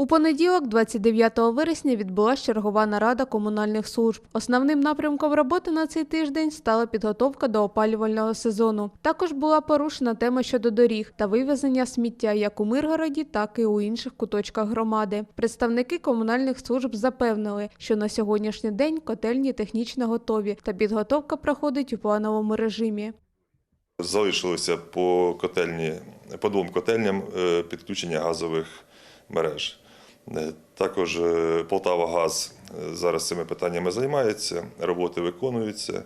У понеділок, 29 вересня, відбулася чергова нарада комунальних служб. Основним напрямком роботи на цей тиждень стала підготовка до опалювального сезону. Також була порушена тема щодо доріг та вивезення сміття як у Миргороді, так і у інших куточках громади. Представники комунальних служб запевнили, що на сьогоднішній день котельні технічно готові та підготовка проходить у плановому режимі. Залишилося по котельні, по двом котельням е, підключення газових мереж. Е, Також е, Полтава Газ е, зараз цими питаннями займається, роботи виконуються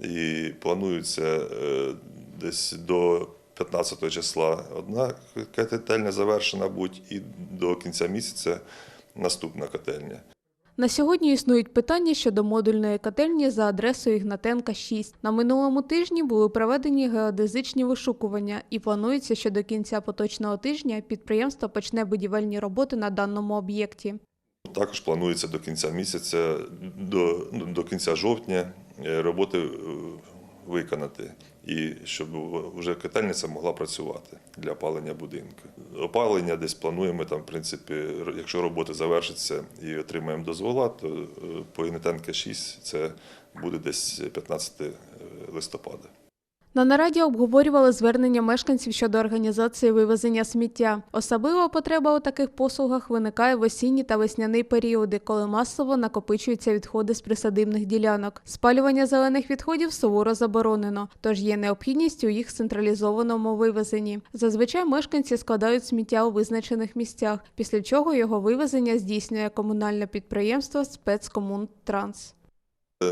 і планується десь до 15 числа одна котельня завершена будь і до кінця місяця наступна котельня. На сьогодні існують питання щодо модульної котельні за адресою Ігнатенка 6. На минулому тижні були проведені геодезичні вишукування і планується, що до кінця поточного тижня підприємство почне будівельні роботи на даному об'єкті. Також планується до кінця місяця, до, до кінця жовтня е, роботи е, виконати, і щоб вже котельниця могла працювати для опалення будинку. Опалення десь плануємо там, в принципі, якщо роботи завершаться і отримаємо дозвола, то е, по Інетенка 6 це буде десь 15 листопада. На нараді обговорювали звернення мешканців щодо організації вивезення сміття. Особлива потреба у таких послугах виникає в осінні та весняний періоди, коли масово накопичуються відходи з присадибних ділянок. Спалювання зелених відходів суворо заборонено, тож є необхідність у їх централізованому вивезенні. Зазвичай мешканці складають сміття у визначених місцях, після чого його вивезення здійснює комунальне підприємство спецкомунтранс.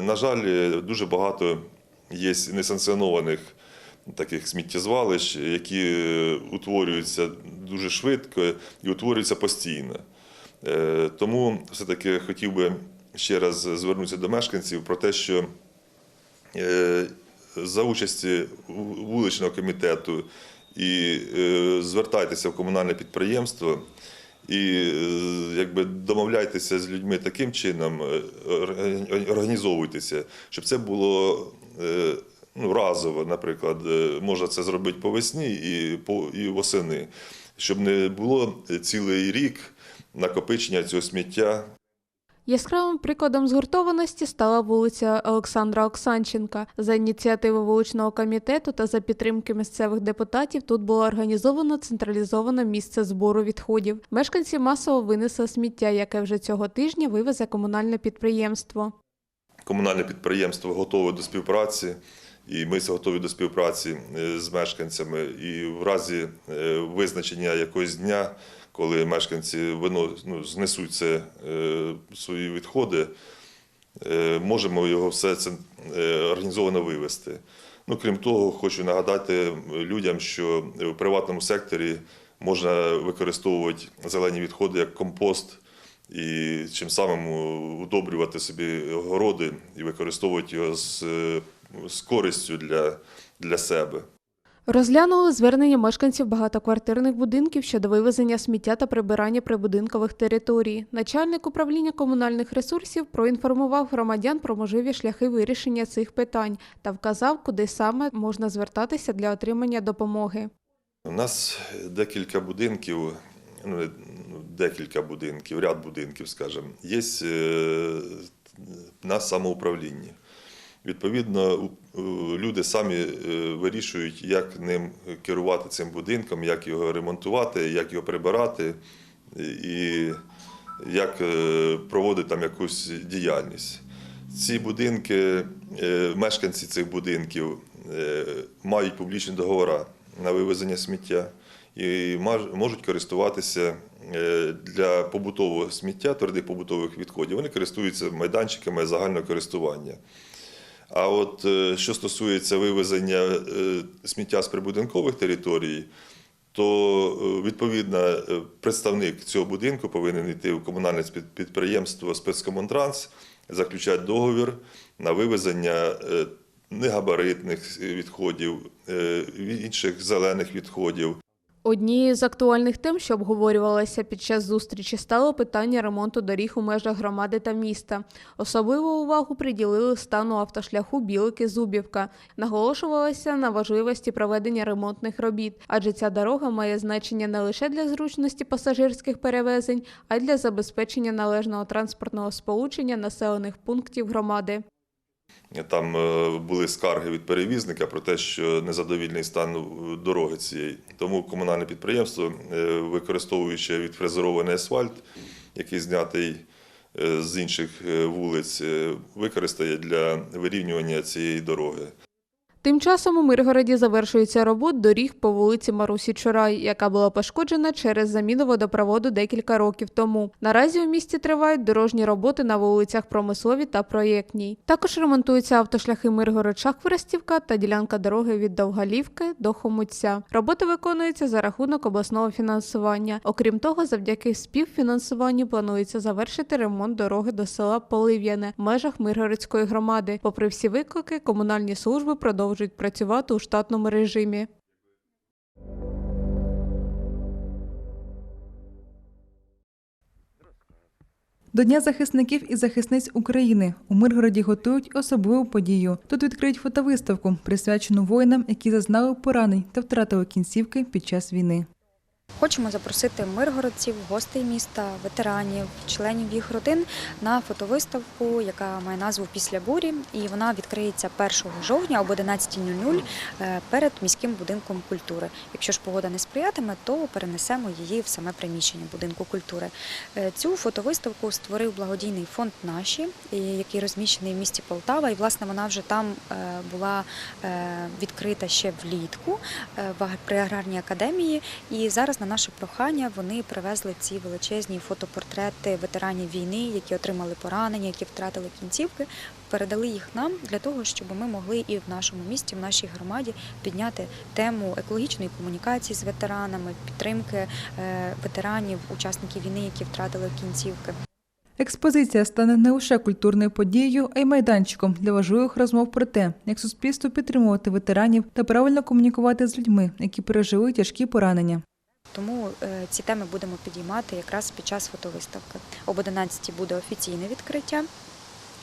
На жаль, дуже багато є несанкціонованих таких сміттєзвалищ, які е, утворюються дуже швидко і утворюються постійно. Е, Тому все-таки хотів би ще раз звернутися до мешканців про те, що е, за участі вуличного комітету і звертайтеся в комунальне підприємство і е, якби домовляйтеся з людьми таким чином, е, організовуйтеся, щоб це було е, ну, разово, наприклад, можна це зробити по весні і, по, і восени, щоб не було цілий рік накопичення цього сміття Яскравим прикладом згуртованості стала вулиця Олександра Оксанченка. За ініціативи вуличного комітету та за підтримки місцевих депутатів тут було організовано централізоване місце збору відходів. Мешканці масово винесли сміття, яке вже цього тижня вивезе комунальне підприємство. комунальне підприємство готове до співпраці, і ми готові до співпраці е, з мешканцями. І в разі е, визначення якогось дня, коли мешканці вино- ну, знесуть це, е, свої відходи, е, можемо його все це е, організовано вивезти. Ну, крім того, хочу нагадати людям, що в приватному секторі можна використовувати зелені відходи як компост і чим самим удобрювати собі городи і використовувати його з, з користю для, для себе. Розглянули звернення мешканців багатоквартирних будинків щодо вивезення сміття та прибирання прибудинкових територій. Начальник управління комунальних ресурсів проінформував громадян про можливі шляхи вирішення цих питань та вказав, куди саме можна звертатися для отримання допомоги. У нас декілька будинків, ну, декілька будинків, ряд будинків, скажімо, є е, на самоуправлінні. Відповідно, люди самі е, вирішують, як ним керувати цим будинком, як його ремонтувати, як його прибирати і як е, проводити там якусь діяльність. Ці будинки, е, мешканці цих будинків мають публічні договори на вивезення сміття і можуть користуватися для побутового сміття, твердих побутових відходів. Вони користуються майданчиками загального користування. А от е, що стосується вивезення е, сміття з прибудинкових територій, то е, відповідно представник цього будинку повинен йти в комунальне підприємство спецкомунтранс, заключати договір на вивезення негабаритних відходів, інших зелених відходів. Однією з актуальних тем, що обговорювалося під час зустрічі, стало питання ремонту доріг у межах громади та міста. Особливу увагу приділили стану автошляху Білики-Зубівка. Наголошувалося на важливості проведення ремонтних робіт, адже ця дорога має значення не лише для зручності пасажирських перевезень, а й для забезпечення належного транспортного сполучення населених пунктів громади. Там е, були скарги від перевізника про те, що незадовільний стан дороги цієї. Тому комунальне підприємство, е, використовуючи відфрезерований асфальт, який знятий е, з інших е, вулиць, е, використає для вирівнювання цієї дороги. Тим часом у Миргороді завершується робот доріг по вулиці Марусі Чурай, яка була пошкоджена через заміну водопроводу декілька років тому. Наразі у місті тривають дорожні роботи на вулицях Промислові та Проєктній. Також ремонтуються автошляхи Миргород Шахворостівка та ділянка дороги від Довгалівки до Хомутця. Роботи виконуються за рахунок обласного фінансування. Окрім того, завдяки співфінансуванню планується завершити ремонт дороги до села Полив'яне в межах Миргородської громади. Попри всі виклики, комунальні служби продовжують працювати у штатному режимі. До Дня захисників і захисниць України у Миргороді готують особливу подію. Тут відкриють фотовиставку, присвячену воїнам, які зазнали поранень та втратили кінцівки під час війни. Хочемо запросити миргородців, гостей міста, ветеранів, членів їх родин на фотовиставку, яка має назву Після бурі, і вона відкриється 1 жовтня об 11.00 е, перед міським будинком культури. Якщо ж погода не сприятиме, то перенесемо її в саме приміщення будинку культури. Е, Цю фотовиставку створив благодійний фонд Наші, який розміщений в місті Полтава. І власне вона вже там е, була відкрита ще влітку при аграрній академії. І зараз на наше прохання вони привезли ці величезні фотопортрети ветеранів війни, які отримали поранення, які втратили кінцівки. Передали їх нам для того, щоб ми могли і в нашому місті, в нашій громаді підняти тему екологічної комунікації з ветеранами, підтримки е, ветеранів, учасників війни, які втратили кінцівки. Експозиція стане не лише культурною подією, а й майданчиком для важливих розмов про те, як суспільство підтримувати ветеранів та правильно комунікувати з людьми, які пережили тяжкі поранення. Тому е, ці теми будемо підіймати якраз під час фотовиставки. Об 11 буде офіційне відкриття,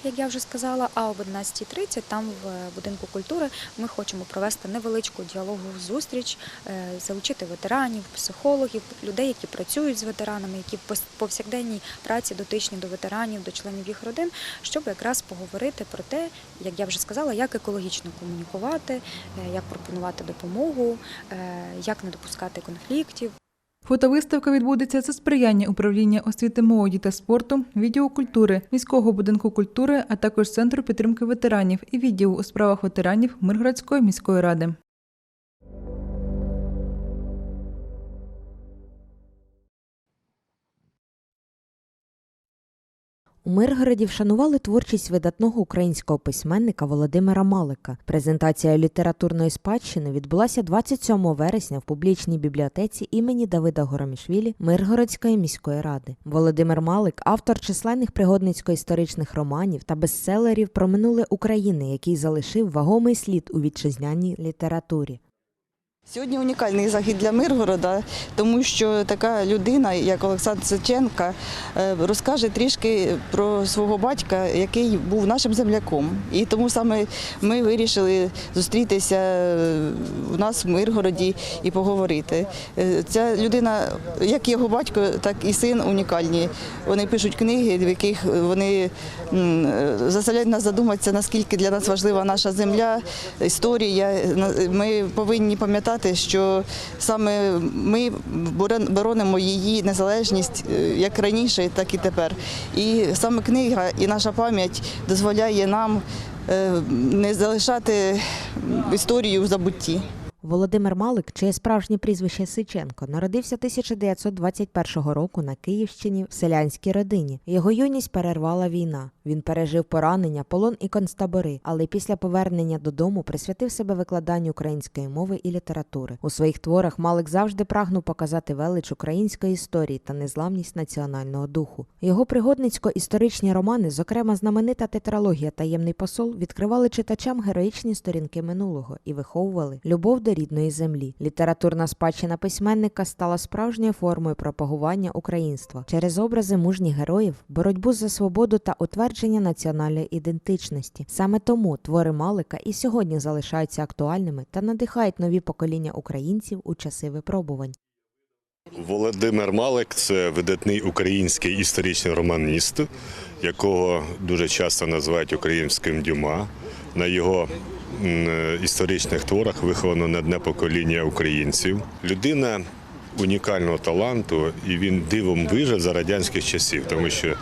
як я вже сказала. А об 11.30 там в е, будинку культури ми хочемо провести невеличку діалогову зустріч, е, залучити ветеранів, психологів, людей, які працюють з ветеранами, які в повсякденній праці дотичні до ветеранів, до членів їх родин, щоб якраз поговорити про те, як я вже сказала, як екологічно комунікувати, як пропонувати допомогу, як не допускати конфліктів. Фотовиставка відбудеться за сприяння управління освіти молоді та спорту, відділу культури, міського будинку культури, а також центру підтримки ветеранів і відділу у справах ветеранів Миргородської міської ради. Миргороді вшанували творчість видатного українського письменника Володимира Малика. Презентація літературної спадщини відбулася 27 вересня в публічній бібліотеці імені Давида Горомішвілі Миргородської міської ради. Володимир Малик, автор численних пригодницько-історичних романів та бестселерів про минуле України, який залишив вагомий слід у вітчизняній літературі. Сьогодні унікальний захід для Миргорода, тому що така людина, як Олександр Сиченка, е, розкаже трішки про свого батька, який був нашим земляком. І тому саме ми вирішили зустрітися е, у нас в Миргороді і поговорити. Е, Ця людина, як його батько, так і син унікальні. Вони пишуть книги, в яких вони м, заставляють нас задуматися, наскільки для нас важлива наша земля, історія. Ми повинні пам'ятати, що саме ми борон- боронимо її незалежність е, як раніше, так і тепер. І саме книга і наша пам'ять дозволяє нам е, не залишати історію в забутті. Володимир Малик, чиє справжнє прізвище Сиченко, народився 1921 року на Київщині в селянській родині. Його юність перервала війна. Він пережив поранення, полон і концтабори, але після повернення додому присвятив себе викладанню української мови і літератури. У своїх творах Малик завжди прагнув показати велич української історії та незламність національного духу. Його пригодницько-історичні романи, зокрема знаменита тетралогія Таємний посол, відкривали читачам героїчні сторінки минулого і виховували любов до рідної землі. Літературна спадщина письменника стала справжньою формою пропагування українства через образи мужніх героїв, боротьбу за свободу та утвердження національної ідентичності. Саме тому твори Малика і сьогодні залишаються актуальними та надихають нові покоління українців у часи випробувань. Володимир Малик це видатний український історичний романіст, якого дуже часто називають українським дюма. На його історичних творах виховано на дне покоління українців. Людина унікального таланту, і він дивом вижив за радянських часів, тому що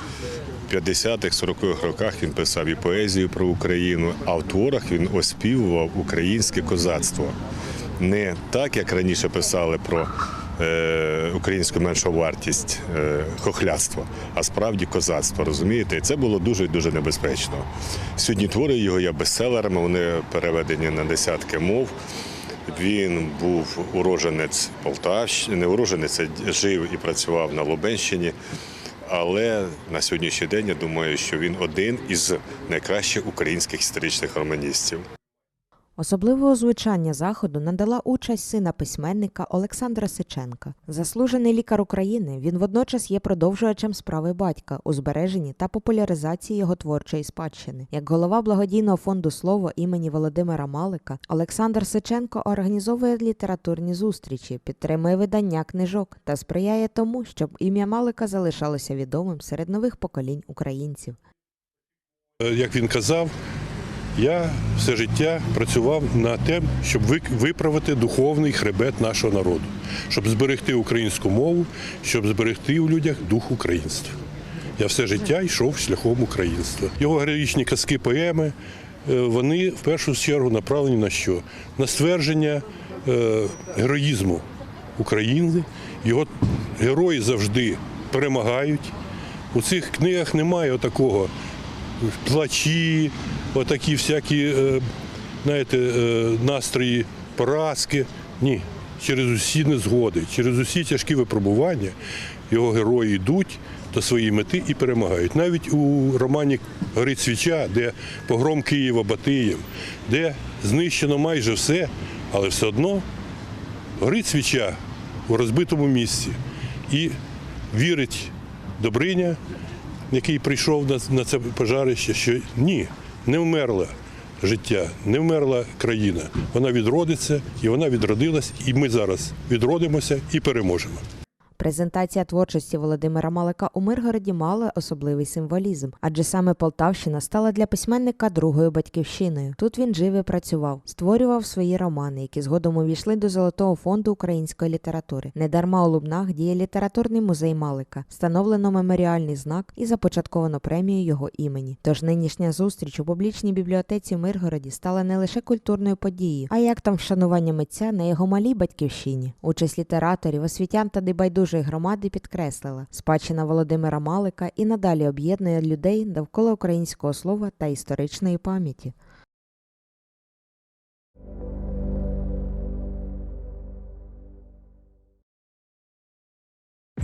в 50-х, 40-х роках він писав і поезію про Україну, а в творах він оспівував українське козацтво. Не так, як раніше писали про е, українську меншу вартість е, хохляцтва, а справді козацтво, розумієте? І це було дуже дуже небезпечно. Сьогодні твори його є бестселерами, вони переведені на десятки мов. Він був уроженець Полтавщини, не уроженець, а жив і працював на Лубенщині. Але на сьогоднішній день я думаю, що він один із найкращих українських історичних романістів. Особливого звучання заходу надала участь сина письменника Олександра Сиченка. Заслужений лікар України, він водночас є продовжувачем справи батька у збереженні та популяризації його творчої спадщини. Як голова благодійного фонду слово імені Володимира Малика, Олександр Сиченко організовує літературні зустрічі, підтримує видання книжок та сприяє тому, щоб ім'я Малика залишалося відомим серед нових поколінь українців. Е, Як він казав, я все життя працював над тим, щоб виправити духовний хребет нашого народу, щоб зберегти українську мову, щоб зберегти у людях дух українства. Я все життя йшов шляхом українства. Його героїчні казки, поеми, е, вони в першу чергу направлені на що? На ствердження е, героїзму України. Його герої завжди перемагають. У цих книгах немає такого плачі, отакі всякі, е, знаєте, е, настрої поразки. Ні. Через усі незгоди, через усі тяжкі випробування його герої йдуть до своєї мети і перемагають. Навіть у романі Гори Цвіча, де погром Києва Батиєм, де знищено майже все, але все одно горить свіча у розбитому місці і вірить Добриня, який прийшов на це пожарище, що ні, не вмерла життя, не вмерла країна. Вона відродиться і вона відродилась, і ми зараз відродимося і переможемо. Презентація творчості Володимира Малика у Миргороді мала особливий символізм, адже саме Полтавщина стала для письменника другою батьківщиною. Тут він жив і працював, створював свої романи, які згодом увійшли до Золотого фонду української літератури. Недарма у Лубнах діє літературний музей Малика, встановлено меморіальний знак і започатковано премію його імені. Тож нинішня зустріч у публічній бібліотеці в Миргороді стала не лише культурною подією, а як там вшанування митця на його малій батьківщині. Участь літераторів, освітян та небайдужих громади підкреслила спадщина Володимира Малика і надалі об'єднує людей довкола українського слова та історичної пам'яті.